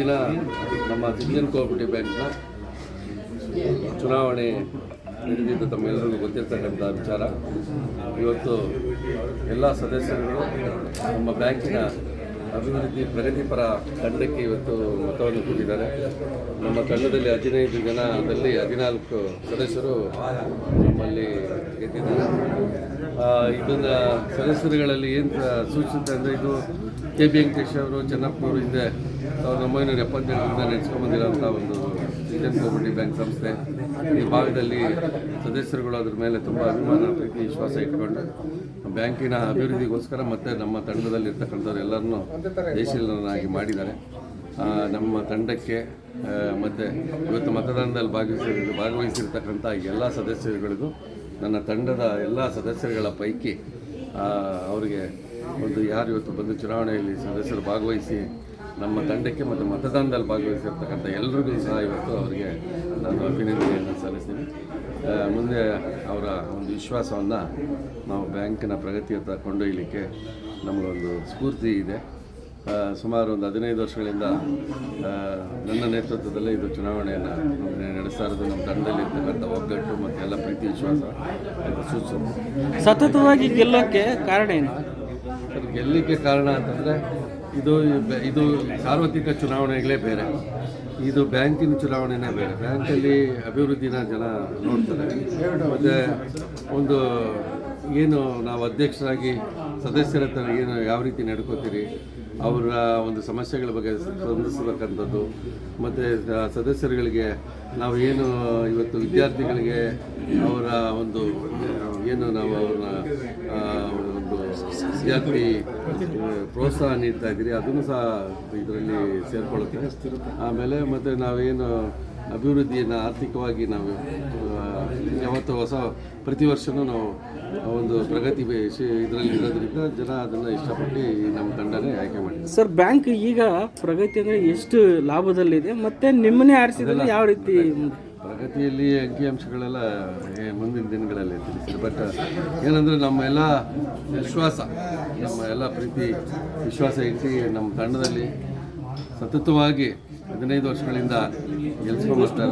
Indian cooperative ಬ್ಯಾಂಕ್ನ ಚುನಾವಣೆ ನಡೆದಿದ್ದು ತಮ್ಮೆಲ್ಲರಿಗೂ ಗೊತ್ತಿರ್ತಕ್ಕಂಥ ವಿಚಾರ. ಇವತ್ತು ಎಲ್ಲ ಸದಸ್ಯರುಗಳು ನಮ್ಮ ಬ್ಯಾಂಕಿನ ಅಭಿವೃದ್ಧಿ ಪ್ರಗತಿಪರ ತಂಡಕ್ಕೆ ಇವತ್ತು ಮತವನ್ನು ಕೊಟ್ಟಿದ್ದಾರೆ. ನಮ್ಮ ತಂಡದಲ್ಲಿ ಹದಿನೈದು ಜನದಲ್ಲಿ ಹದಿನಾಲ್ಕು ಸದಸ್ಯರು ನಮ್ಮಲ್ಲಿ ಗೆದ್ದಿದ್ದಾರೆ. ಇದನ್ನು ಸದಸ್ಯರುಗಳಲ್ಲಿ ಏನು ಸೂಚಿಸುತ್ತೆ ಅಂದರೆ ಇದು ಕೆ. ಬಿ. ವೆಂಕಟೇಶ್ ಅವರು ಚೆನ್ನಪ್ಪನವರು ಹಿಂದೆ ಸಾವಿರದ ಒಂಬೈನೂರ ಎಪ್ಪತ್ತೆಂಟರಿಂದ ನಡೆಸ್ಕೊಂಬಂದಿರೋಂಥ ಒಂದು ಇಂಡಿಯನ್ ಕಮ್ಯುನಿಟಿ ಬ್ಯಾಂಕ್ ಸಂಸ್ಥೆ. ಈ ಭಾಗದಲ್ಲಿ ಸದಸ್ಯರುಗಳು ಅದ್ರ ಮೇಲೆ ತುಂಬ ಅಭಿಮಾನ, ಪ್ರೀತಿ, ವಿಶ್ವಾಸ ಇಟ್ಕೊಂಡು ಬ್ಯಾಂಕಿನ ಅಭಿವೃದ್ಧಿಗೋಸ್ಕರ ಮತ್ತು ನಮ್ಮ ತಂಡದಲ್ಲಿ ಇರ್ತಕ್ಕಂಥವ್ರು ಎಲ್ಲರನ್ನೂ ಜಯಶೀಲನಾಗಿ ಮಾಡಿದ್ದಾರೆ. ನಮ್ಮ ತಂಡಕ್ಕೆ ಮತ್ತು ಇವತ್ತು ಮತದಾನದಲ್ಲಿ ಭಾಗವಹಿಸಿ ಭಾಗವಹಿಸಿರ್ತಕ್ಕಂಥ ಎಲ್ಲ ಸದಸ್ಯರುಗಳಿಗೂ ನನ್ನ ತಂಡದ ಎಲ್ಲ ಸದಸ್ಯರುಗಳ ಪೈಕಿ ಅವರಿಗೆ ಒಂದು ಯಾರು ಇವತ್ತು ಬಂದು ಚುನಾವಣೆಯಲ್ಲಿ ಸದಸ್ಯರು ಭಾಗವಹಿಸಿ ನಮ್ಮ ತಂಡಕ್ಕೆ ಮತ್ತು ಮತದಾನದಲ್ಲಿ ಭಾಗವಹಿಸಿರ್ತಕ್ಕಂಥ ಎಲ್ರಿಗೂ ಸಹ ಇವತ್ತು ಅವರಿಗೆ ನಾನು ಅಭಿನಂದನೆಯನ್ನು ಸಲ್ಲಿಸ್ತೀನಿ. ಮುಂದೆ ಅವರ ಒಂದು ವಿಶ್ವಾಸವನ್ನು ನಾವು ಬ್ಯಾಂಕಿನ ಪ್ರಗತಿಯತ್ತ ಕೊಂಡೊಯ್ಯಲಿಕ್ಕೆ ನಮಗೊಂದು ಸ್ಫೂರ್ತಿ ಇದೆ. ಸುಮಾರು ಒಂದು ಹದಿನೈದು ವರ್ಷಗಳಿಂದ ನನ್ನ ನೇತೃತ್ವದಲ್ಲೇ ಇದು ಚುನಾವಣೆಯನ್ನು ನಡೆಸ್ತಾ ಇರೋದು, ನಮ್ಮ ತಂಡದಲ್ಲಿ ಇರ್ತಕ್ಕಂಥ ಒಗ್ಗಟ್ಟು ಮತ್ತು ಎಲ್ಲ ಪ್ರೀತಿ ವಿಶ್ವಾಸ ಸೂಚಿಸುತ್ತೆ. ಸತತವಾಗಿ ಗೆಲ್ಲೋಕ್ಕೆ ಕಾರಣ ಏನು? ಅದು ಗೆಲ್ಲಲಿಕ್ಕೆ ಕಾರಣ ಅಂತಂದರೆ ಇದು ಇದು ಸಾರ್ವತ್ರಿಕ ಚುನಾವಣೆಗಳೇ ಬೇರೆ. ಇದು ಬ್ಯಾಂಕಿನ ಚುನಾವಣೆನೇ ಬೇರೆ. ಬ್ಯಾಂಕಲ್ಲಿ ಅಭಿವೃದ್ಧಿನ ಜನ ನೋಡ್ತಾರೆ. ಮತ್ತು ಒಂದು ಏನು ನಾವು ಅಧ್ಯಕ್ಷರಾಗಿ ಸದಸ್ಯರ ಹತ್ರ ಏನು ಯಾವ ರೀತಿ ನಡ್ಕೋತೀರಿ? ಅವರ ಒಂದು ಸಮಸ್ಯೆಗಳ ಬಗ್ಗೆ ಸ್ಪಂದಿಸತಕ್ಕಂಥದ್ದು ಮತ್ತು ಸದಸ್ಯರುಗಳಿಗೆ ನಾವು ಏನು ಇವತ್ತು ವಿದ್ಯಾರ್ಥಿಗಳಿಗೆ ಅವರ ಒಂದು, ಏನು ನಾವು ಅವ್ರನ್ನ ಒಂದು ವಿದ್ಯಾರ್ಥಿ ಪ್ರೋತ್ಸಾಹ ನೀಡ್ತಾ ಇದ್ದೀರಿ, ಅದನ್ನು ಸಹ ಇದರಲ್ಲಿ ಸೇರ್ಕೊಳ್ಳುತ್ತೆ ಆಮೇಲೆ ಮತ್ತು ನಾವೇನು ಅಭಿವೃದ್ಧಿಯನ್ನು ಆರ್ಥಿಕವಾಗಿ ನಾವು ಯಾವತ್ತೂ ಹೊಸ ಪ್ರತಿ ವರ್ಷವೂ ನಾವು ಒಂದು ಪ್ರಗತಿ ಇದರಲ್ಲಿ ಇರೋದ್ರಿಂದ ಜನ ಅದನ್ನು ಇಷ್ಟಪಟ್ಟು ನಮ್ಮ ತಂಡನೇ ಆಯ್ಕೆ ಮಾಡಿದೆ ಸರ್ ಬ್ಯಾಂಕ್ ಈಗ ಪ್ರಗತಿ ಅಂದರೆ ಎಷ್ಟು ಲಾಭದಲ್ಲಿದೆ? ಮತ್ತೆ ನಿಮ್ಮನ್ನೇ ಆರಿಸಿದ್ರೆ ಯಾವ ರೀತಿ ಪ್ರಗತಿಯಲ್ಲಿ ಅಂಕಿಅಂಶಗಳೆಲ್ಲ ಮುಂದಿನ ದಿನಗಳಲ್ಲಿ ತಿಳಿಸಿದೆ. ಬಟ್ ಏನಂದರೆ ನಮ್ಮ ಎಲ್ಲ ವಿಶ್ವಾಸ ನಮ್ಮ ಎಲ್ಲ ಪ್ರೀತಿ ವಿಶ್ವಾಸ ಇಟ್ಟು ನಮ್ಮ ತಂಡದಲ್ಲಿ ಸತತವಾಗಿ ಹದಿನೈದು ವರ್ಷಗಳಿಂದ ಗೆಲ್ಸ್ಕೊಂಡ್ಬರ್ತಾ